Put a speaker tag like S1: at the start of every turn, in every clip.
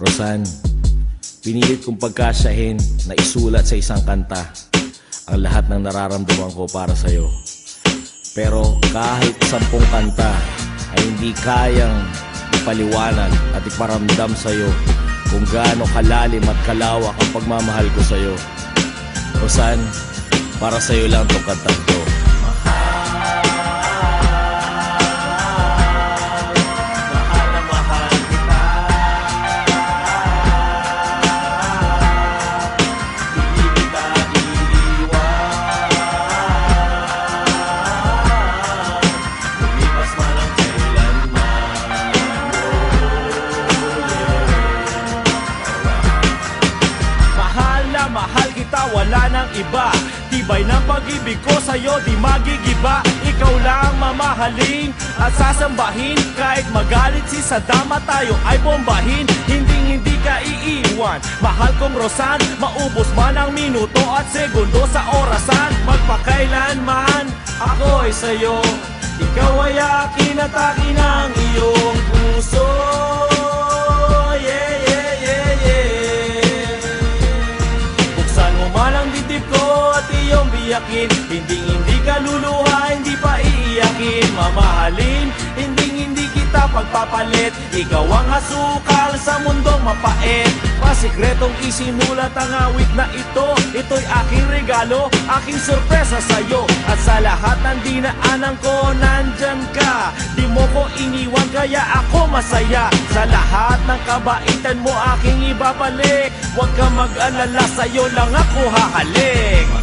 S1: Rosan, pinilit kong pagkasyahin na isulat sa isang kanta ang lahat ng nararamdaman ko para sa'yo. Pero kahit sampung kanta ay hindi kayang ipaliwanag at iparamdam sa'yo kung gaano kalalim at kalawak ang pagmamahal ko sa'yo. Rosan, para sa'yo lang tong kantang to.
S2: Iba. Tibay ng pag-ibig ko sa'yo, di magigiba. Ikaw lang mamahalin at sasambahin. Kahit magalit si Saddam at tayo ay bombahin. Hindi hindi ka iiwan. Mahal kong Rosan, maubos man ang minuto at segundo sa orasan. Magpakailanman, ako ay sa'yo. Ikaw ay akin at akin iyong biyakin Hindi hindi ka luluha, hindi pa iiyakin. Mamahalin, hindi hindi kita pagpapalit. Ikaw ang asukal sa mundong mapait. Pasikretong isinulat ang awit na ito. Ito'y aking regalo, aking sorpresa sa'yo. At sa lahat ng dinaanan ko, nandyan ka. Di mo ko iniwan kaya ako masaya. Sa lahat ng kabaitan mo aking ibabalik. Huwag ka mag-alala, sa'yo lang ako hahalik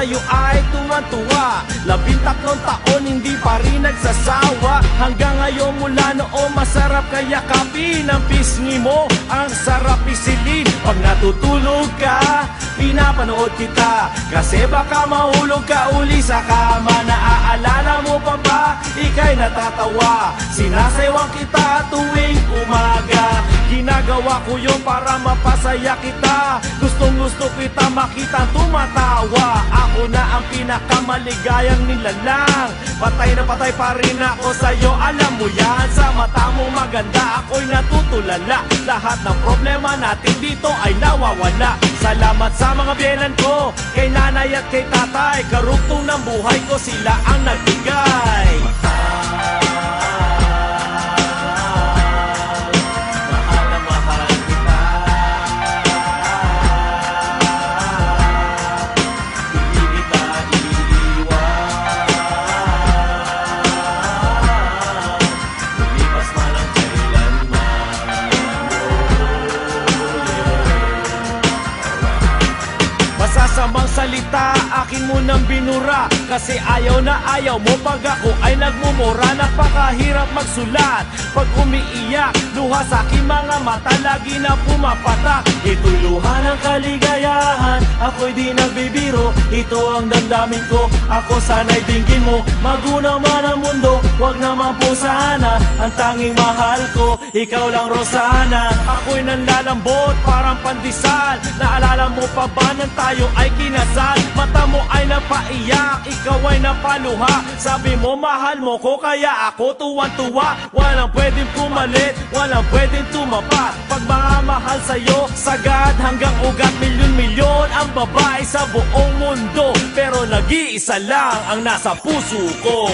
S2: sa'yo ay tuwan-tuwa Labintatlong taon hindi pa rin nagsasawa. Hanggang ngayon mula noong masarap kaya kapin Ang pisngi mo, ang sarap isilin Pag natutulog ka, pinapanood kita. Kasi baka mahulog ka uli sa kama Naaalala mo pa ba, ika'y natatawa. Sinasayawang kita tuwing umaga Ginagawa ko yun para mapasaya kita. Gustong gusto kita makita tumatawa. Ako na ang pinakamaligayang nilalang Patay na patay pa rin ako sa'yo Alam mo yan, sa mata mo maganda Ako'y natutulala. Lahat ng problema natin dito ay nawawala. Salamat sa mga biyenan ko Kay nanay at kay tatay. Karugtong ng buhay ko sila ang nagbigay akin mo nang binura Kasi ayaw na ayaw mo. Pag ako ay nagmumura Napakahirap magsulat. Pag umiiyak, luha sa aking mga mata Lagi na pumapatak Ito'y luha ng kaligayahan Ako'y di nagbibiro. Ito ang damdamin ko Ako sana'y dinggin mo. Magunaw man ang mundo Huwag naman po sana Ang tanging mahal ko. Ikaw lang Rosana. Ako'y nanlalambot Parang pandesal. Naalala mo pa ba nang tayo ay kinasal? Mata mo ay napaiyak Ikaw ay napaluha. Sabi mo mahal mo ko Kaya ako tuwan-tuwa. Walang pwedeng pumalit Walang pwedeng tumapat Pag mga mahal sa'yo Sagad hanggang ugat Milyon-milyon Ang babae sa buong mundo. Pero nag-iisa lang Ang nasa puso ko